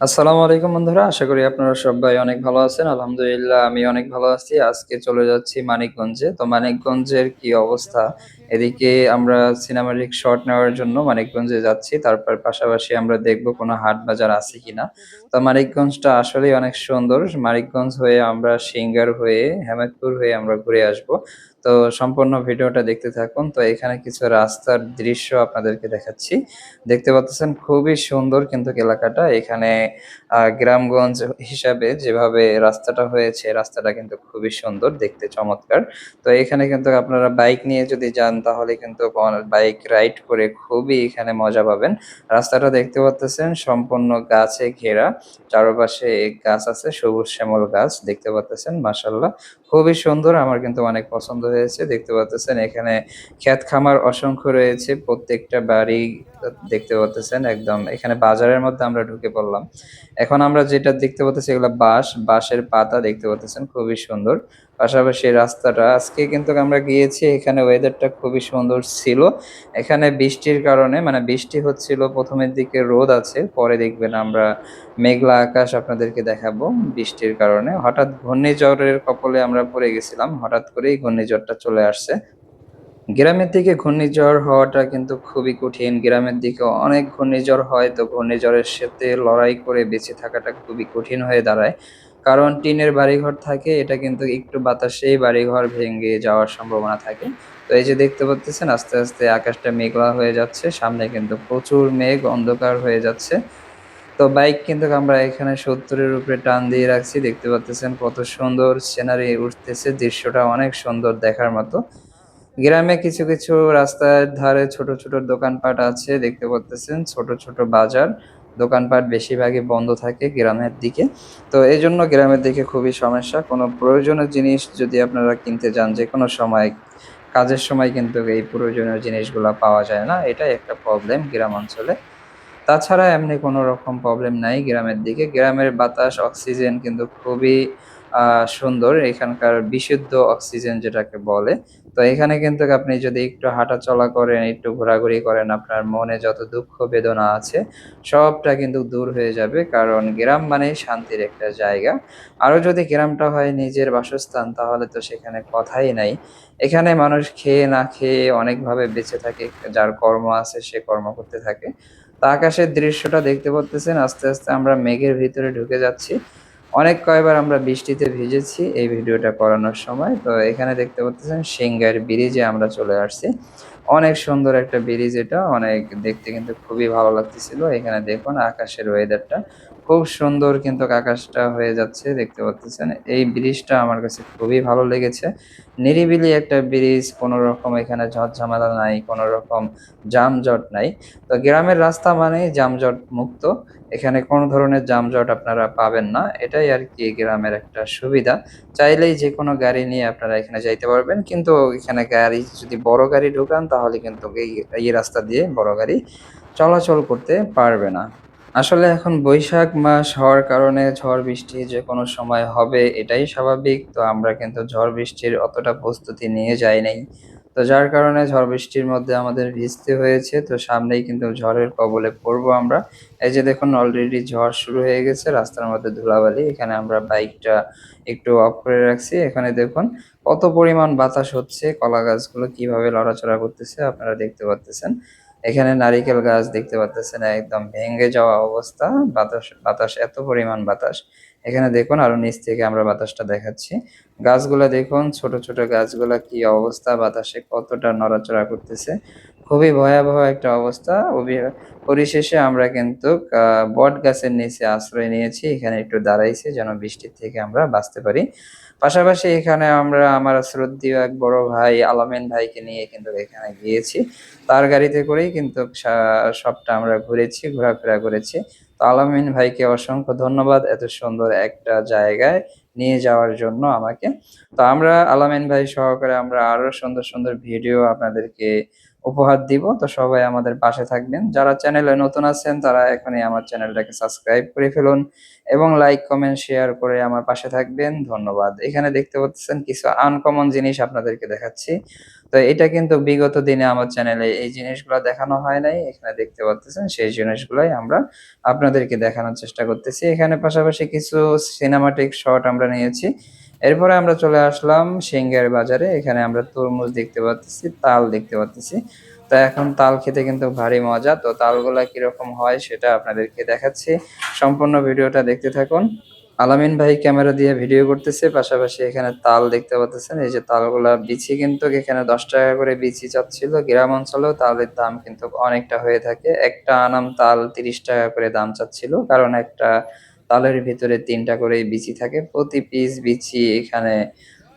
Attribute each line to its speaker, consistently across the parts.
Speaker 1: আসসালামু আলাইকুম বন্ধুরা, আশা করি আপনারা সবাই অনেক ভালো আছেন। আলহামদুলিল্লাহ, আমি অনেক ভালো আছি। আজকে চলে যাচ্ছি মানিকগঞ্জে। তো মানিকগঞ্জের কি অবস্থা? এদিকে আমরা সিনেমাটিক শট নেওয়ার জন্য মানিকগঞ্জে যাচ্ছি, তারপর পাশাপাশি আমরা দেখব কোনো হাট বাজার আছে কিনা। তো মানিকগঞ্জটা আসলেই অনেক সুন্দর। মানিকগঞ্জ হয়ে আমরা সিঙ্গার হয়ে হেমায়তপুর হয়ে আমরা ঘুরে আসব। তো সম্পূর্ণ ভিডিওটা দেখতে থাকুন। তো এখানে কিছু রাস্তার দৃশ্য আপনাদেরকে দেখাচ্ছি। দেখতে পাচ্ছেন খুবই সুন্দর কিন্তু এলাকাটা। এখানে গ্রামগঞ্জ হিসাবে যেভাবে রাস্তাটা হয়েছে, রাস্তাটা কিন্তু খুবই সুন্দর, দেখতে চমৎকার। তো এখানে কিন্তু আপনারা বাইক নিয়ে যদি যান তাহলে কিন্তু বাইক রাইড করে খুবই এখানে মজা পাবেন। রাস্তাটা দেখতে পাচ্ছেন সম্পূর্ণ গাছে ঘেরা। চারপাশে গাছ আছে, সবুজ শ্যামল গাছ দেখতে পাচ্ছেন মাসাল্লাহ খুবই সুন্দর, আমার কিন্তু অনেক পছন্দ হয়েছে, দেখতে পাচ্ছেন এখানে ক্ষেত খামার অসংখ্য রয়েছে, প্রত্যেকটা বাড়ি দেখতে পাচ্ছেন একদম, এখানে বাজারের মধ্যে আমরা ঢুকে পড়লাম। এখন আমরা যেটা দেখতে পাচ্ছি এগুলো বাঁশ, বাঁশের পাতা দেখতে পাচ্ছেন, খুবই সুন্দর। পাশাপাশি রাস্তাটা, আজকে কিন্তু আমরা গিয়েছি, এখানে ওয়েদারটা খুবই সুন্দর ছিল, এখানে বৃষ্টির কারণে মানে বৃষ্টি হচ্ছিল, প্রথমের দিকে রোদ আছে, পরে দেখবেন আমরা মেঘলা আকাশ আপনাদেরকে দেখাবো বৃষ্টির কারণে, হঠাৎ ঘূর্ণিঝড়ের কপলে আমরা পড়ে গেছিলাম, হঠাৎ করেই ঘূর্ণিঝড়টা চলে আসছে। গ্রামের দিকে ঘূর্ণিঝড় হওয়াটা কিন্তু খুবই কঠিন। গ্রামের দিকে অনেক ঘূর্ণিঝড় হয়, তো ঘূর্ণিঝড়ের সাথে লড়াই করে বেঁচে থাকাটা খুবই কঠিন হয়ে দাঁড়ায়। কারণ টিনের বাড়িঘর থাকে, এটা কিন্তু একটু বাতাসেই বাড়িঘর ভেঙে যাওয়ার সম্ভাবনা থাকে। তো এই যে দেখতে পাচ্ছেন আস্তে আস্তে আকাশটা মেঘলা হয়ে যাচ্ছে, সামনে কিন্তু প্রচুর মেঘ অন্ধকার হয়ে যাচ্ছে। তো বাইক কিন্তু আমরা এখানে সত্তরের উপরে টান দিয়ে রাখছি। দেখতে পাচ্ছেন কত সুন্দর সিনারি উঠতেছে, দৃশ্যটা অনেক সুন্দর দেখার মতো। গ্রামে কিছু কিছু রাস্তার ধারে ছোট ছোট দোকানপাট আছে, দেখতে পাচ্ছেন ছোট ছোট বাজার। দোকানপাট বেশিরভাগই বন্ধ থাকে গ্রামের দিকে। তো এই জন্য গ্রামের দিকে খুবই সমস্যা। কোনো প্রয়োজনীয় জিনিস যদি আপনারা কিনতে যান যে কোনো সময়, কাজের সময় কিন্তু এই প্রয়োজনীয় জিনিসগুলো পাওয়া যায় না। এটাই একটা প্রবলেম গ্রাম অঞ্চলে। তাছাড়া এমনি কোনো রকম প্রবলেম নাই গ্রামের দিকে। গ্রামের বাতাস অক্সিজেন কিন্তু খুবই সুন্দর। এখানকার বিশুদ্ধ অক্সিজেন যেটাকে বলে। তো এখানে কিন্তু আপনি যদি একটু হাঁটা চলা করেন, একটু ঘোরাঘুরি করেন, আপনার মনে যত দুঃখ বেদনা আছে, সবটা কিন্তু দূর হয়ে যাবে। কারণ গ্রাম মানেই শান্তির একটা জায়গা। আরও যদি গ্রামটা হয় নিজের বাসস্থান, তাহলে তো সেখানে কথাই নাই। এখানে মানুষ খেয়ে না খেয়ে অনেকভাবে বেঁচে থাকে। যার কর্ম আছে সে কর্ম করতে থাকে। আকাশের দৃশ্যটা দেখতে পারতেছেন, আস্তে আস্তে আমরা মেঘের ভিতরে ঢুকে যাচ্ছি। অনেক কয়বার আমরা বৃষ্টিতে ভিজেছি এই ভিডিওটা করানোর সময়। তো এখানে দেখতে পাচ্ছেন সিঙ্গার ব্রিজে আমরা চলে আসছি। অনেক সুন্দর একটা ব্রিজ এটা, অনেক দেখতে কিন্তু খুবই ভালো লাগতেছিল। এখানে দেখুন আকাশের ওয়েদারটা খুব সুন্দর কিন্তু আকাশটা হয়ে যাচ্ছে, দেখতে পাচ্ছেন। এই ব্রিজটা আমার কাছে খুবই ভালো লেগেছে। নিরিবিলি একটা ব্রিজ, কোনো রকম এখানে ঝড় নাই, কোনো রকম যানজট নাই। তো গ্রামের রাস্তা মানেই যানজট মুক্ত। এখানে কোনো ধরনের যানজট আপনারা পাবেন না। এটাই আর কি গ্রামের একটা সুবিধা। চাইলেই যে কোনো গাড়ি নিয়ে আপনারা এখানে যাইতে পারবেন। কিন্তু এখানে গাড়ি, যদি বড় গাড়ি ঢুকান, তাহলে কিন্তু এই রাস্তা দিয়ে বড় গাড়ি চলাচল করতে পারবে না। আসলে এখন বৈশাখ মাস হওয়ার কারণে ঝড় বৃষ্টি যে কোনো সময় হবে, এটাই স্বাভাবিক। তো আমরা কিন্তু ঝড় বৃষ্টির অতটা প্রস্তুতি নিয়ে যাই নাই। তো যার কারণে ঝড় বৃষ্টির মধ্যে আমাদের ভিজতে হয়েছে, তো সামনেই কিন্তু ঝড়ের কবলে পড়ব আমরা। এই যে দেখুন অলরেডি ঝড় শুরু হয়ে গেছে, রাস্তার মধ্যে ধুলাবালি, এখানে আমরা বাইকটা একটু অফ করে রাখছি। এখানে দেখুন, কত পরিমাণ বাতাস হচ্ছে, কলা গাছগুলো কীভাবে লড়াচড়া করতেছে আপনারা দেখতে পাচ্ছেন। এখানে নারিকেল গাছ দেখতে পাচ্ছেন একদম ভেঙে যাওয়া অবস্থা। বাতাস বাতাস, এত পরিমাণ বাতাস। এখানে দেখুন আরও নিচ থেকে আমরা বাতাসটা দেখাচ্ছি। গাছগুলা দেখুন, ছোট ছোট গাছগুলা কি অবস্থা, বাতাসে কতটা নড়াচড়া করতেছে। খুবই ভয়াবহ একটা অবস্থা। অবি- পরিশেষে আমরা কিন্তু বট গাছের নিচে আশ্রয় নিয়েছি। এখানে একটু দাঁড়াইছি যেন বৃষ্টির থেকে আমরা বাঁচতে পারি। পাশাপাশি এখানে আমরা আমার শ্রদ্ধেয় এক বড় ভাই, আলামিন ভাইকে নিয়ে কিন্তু এখানে গিয়েছি। তার গাড়িতে করেই কিন্তু সবটা আমরা ঘুরেছি, ঘোরাফেরা করেছি। তো আলামিন ভাইকে অসংখ্য ধন্যবাদ এত সুন্দর একটা জায়গায় নিয়ে যাওয়ার জন্য আমাকে। তো আমরা আলামিন ভাই সহকারে আমরা আরও সুন্দর সুন্দর ভিডিও আপনাদেরকে উপহার দিব। তো সবাই আমাদের পাশে থাকবেন। যারা চ্যানেলে নতুন আছেন, তারা এখনই আমার চ্যানেলটাকে সাবস্ক্রাইব করে ফেলুন এবং লাইক, কমেন্ট, শেয়ার করে আমার পাশে থাকবেন। ধন্যবাদ। এখানে দেখতে পাচ্ছেন কিছু আনকমন জিনিস আপনাদেরকে দেখাচ্ছি। তো এটা কিন্তু বিগত দিনে আমার চ্যানেলে এই জিনিসগুলো দেখানো হয় নাই। এখানে দেখতে পারতেছেন সেই জিনিসগুলাই আমরা আপনাদেরকে দেখানোর চেষ্টা করতেছি। এখানে পাশাপাশি কিছু সিনেমাটিক শট আমরা নিয়েছি। এরপরে আমরা চলে আসলাম সিংহের বাজারে। এখানে আমরা তরমুজ দেখতে পারতেছি, তাল দেখতে পারতেছি। তো এখন তাল খেতে কিন্তু ভারী মজা। তো তালগুলা কীরকম হয় সেটা আপনাদেরকে দেখাচ্ছি। সম্পূর্ণ ভিডিওটা দেখতে থাকুন। আলামিন ভাই ক্যামেরা দিয়ে ভিডিও করতেছে। পাশাপাশি এখানে তাল দেখতে পাচ্তেছেন। এই যে তালগুলা বিচি কিন্তু এখানে ৳১০ করে বিচি চাচ্ছিল। গ্রাম অঞ্চলেও তালের দাম কিন্তু অনেকটা হয়ে থাকে। একটা আনাম তাল ৳৩০ করে দাম চাচ্ছিল। কারণ একটা তালের ভিতরে ৩ টা করেই বিচি থাকে। প্রতি পিস বিচি এখানে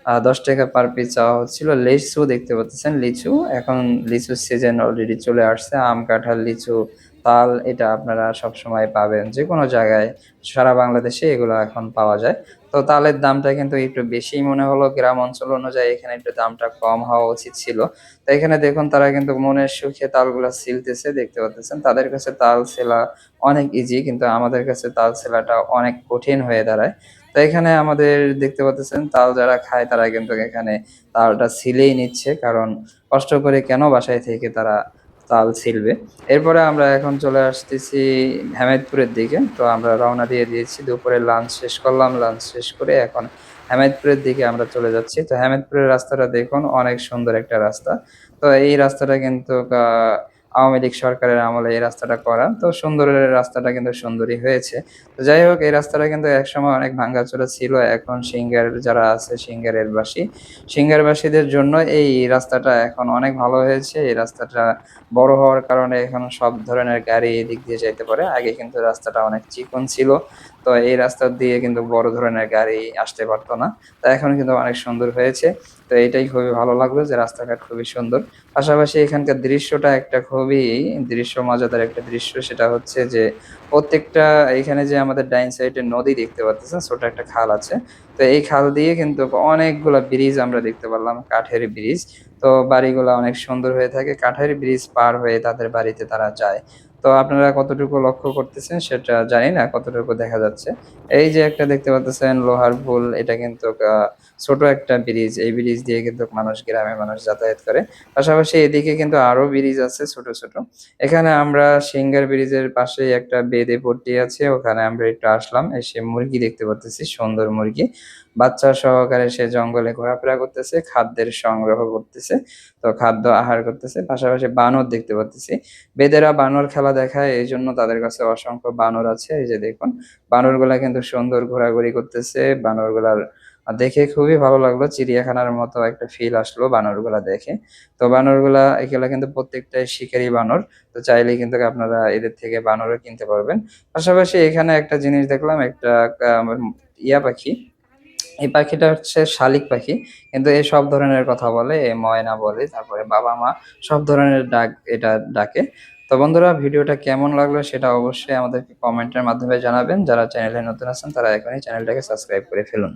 Speaker 1: আ ৳১০ পার পিস চাওয়া হচ্ছিল। লিচু দেখতে পাচ্তেছেন, লিচু। এখন লিচুর সিজন অলরেডি চলে আসছে। আম, কাঁঠাল, লিচু, তাল এটা আপনারা সবসময় পাবেন। যে কোনো জায়গায় সারা বাংলাদেশে এগুলো এখন পাওয়া যায়। তো তালের দামটা কিন্তু একটু বেশিই মনে হলো। গ্রাম অঞ্চল অনুযায়ী এখানে একটু দামটা কম হওয়া উচিত ছিল। তো এখানে দেখুন তারা কিন্তু মনের সুখে তালগুলো ছিলতেছে দেখতে পাচ্তেছেন। তাদের কাছে তাল ছেলা অনেক ইজি কিন্তু আমাদের কাছে তাল ছেলাটা অনেক কঠিন হয়ে দাঁড়ায়। তো এখানে আমাদের দেখতে পাচ্তেছেন তাল যারা খায় তারা কিন্তু এখানে তালটা ছিলেই নিচ্ছে। কারণ কষ্ট করে কেন বাসায় থেকে তারা তাল ছিলবে। এরপরে আমরা এখন চলে আসতেছি হেমেদপুরের দিকে। তো আমরা রওনা দিয়ে দিয়েছি। দুপুরে লাঞ্চ শেষ করলাম। লাঞ্চ শেষ করে এখন হেমেদপুরের দিকে আমরা চলে যাচ্ছি। তো হেমেদপুরের রাস্তাটা দেখুন, অনেক সুন্দর একটা রাস্তা। তো এই রাস্তাটা কিন্তু আওয়ামী লীগ সরকারের আমলে এই রাস্তাটা করা। তো সুন্দরের রাস্তাটা কিন্তু সুন্দরী হয়েছে। তো যাই হোক এই রাস্তাটা কিন্তু একসময় অনেক ভাঙ্গাচোরা ছিল। এখন সিঙ্গার যারা আছে সিংগারের বাসী, সিংগারবাসীদের জন্য এই রাস্তাটা এখন অনেক ভালো হয়েছে। এই রাস্তাটা বড় হওয়ার কারণে এখন সব ধরনের গাড়ি এদিক দিয়ে যাইতে পারে। আগে কিন্তু রাস্তাটা অনেক চিকন ছিল। তো এই রাস্তা দিয়ে কিন্তু বড় ধরনের গাড়ি আসতে পারতো না। তো এখন কিন্তু অনেক সুন্দর হয়েছে। তো এটাই খুবই ভালো লাগল যে রাস্তাঘাট খুবই সুন্দর। পাশাপাশি এখানকার দৃশ্যটা একটা খুবই দৃশ্য মজাদার একটা দৃশ্য। সেটা হচ্ছে যে প্রত্যেকটা এখানে যে আমাদের ডাইন সাইডে নদী দেখতে পারতেছেন, ছোট একটা খাল আছে। তো এই খাল দিয়ে কিন্তু অনেকগুলা ব্রিজ আমরা দেখতে পারলাম, কাঠের ব্রিজ। তো বাড়িগুলো অনেক সুন্দর হয়ে থাকে। কাঠের ব্রিজ পার হয়ে তাদের বাড়িতে তারা যায়। তো আপনারা কতটুকু লক্ষ্য করতেছেন সেটা জানি না কতটুকু দেখা যাচ্ছে। এই যে একটা দেখতে পাচ্তেছেন লোহার পুল এটা কিন্তু ছোট একটা ব্রিজ। এই ব্রিজ দিয়ে কিন্তু মানুষ গ্রামের মানুষ যাতায়াত করে। পাশাপাশি এদিকে কিন্তু আরও ব্রিজ আছে ছোট, ছোট। এখানে আমরা সিংগার ব্রিজের পাশেই একটা বেদে পট্টি আছে। ওখানে আমরা একটু আসলাম। এসে মুরগি দেখতে পারতেছি, সুন্দর মুরগি। বাচ্চা সহকারে সে জঙ্গলে ঘোরাফেরা করতেছে, খাদ্যের সংগ্রহ করতেছে। তো খাদ্য আহার করতেছে। পাশাপাশি বানর দেখতে পারতেছি। বেদেরা বানর খেলা দেখায় এই জন্য তাদের কাছে অসংখ্য বানর আছে। এই যে দেখুন বানরগুলা কিন্তু সুন্দর ঘোরাঘুরি করতেছে। বানরগুলার দেখে খুবই ভালো লাগল। চিড়িয়াখানার মতো একটা ফিল আসলো বানরগুলা দেখে। তো বানরগুলা এগুলা কিন্তু প্রত্যেকটাই শিকারি বানর। তো চাইলে কিন্তু আপনারা এদের থেকে বানরও কিনতে পারবেন। পাশাপাশি এখানে একটা জিনিস দেখলাম একটা ইয়া পাখি। এই পাখিটা হচ্ছে শালিক পাখি। কিন্তু এ সব ধরনের কথা বলে। এ ময়না বলে, তারপরে বাবা-মা সব ধরনের ডাক এটা ডাকে। তো বন্ধুরা, ভিডিওটা কেমন লাগল সেটা অবশ্যই আমাদেরকে কমেন্টের মাধ্যমে জানাবেন। যারা চ্যানেলে নতুন আছেন, তারা এখনই চ্যানেলটাকে সাবস্ক্রাইব করে ফেলুন।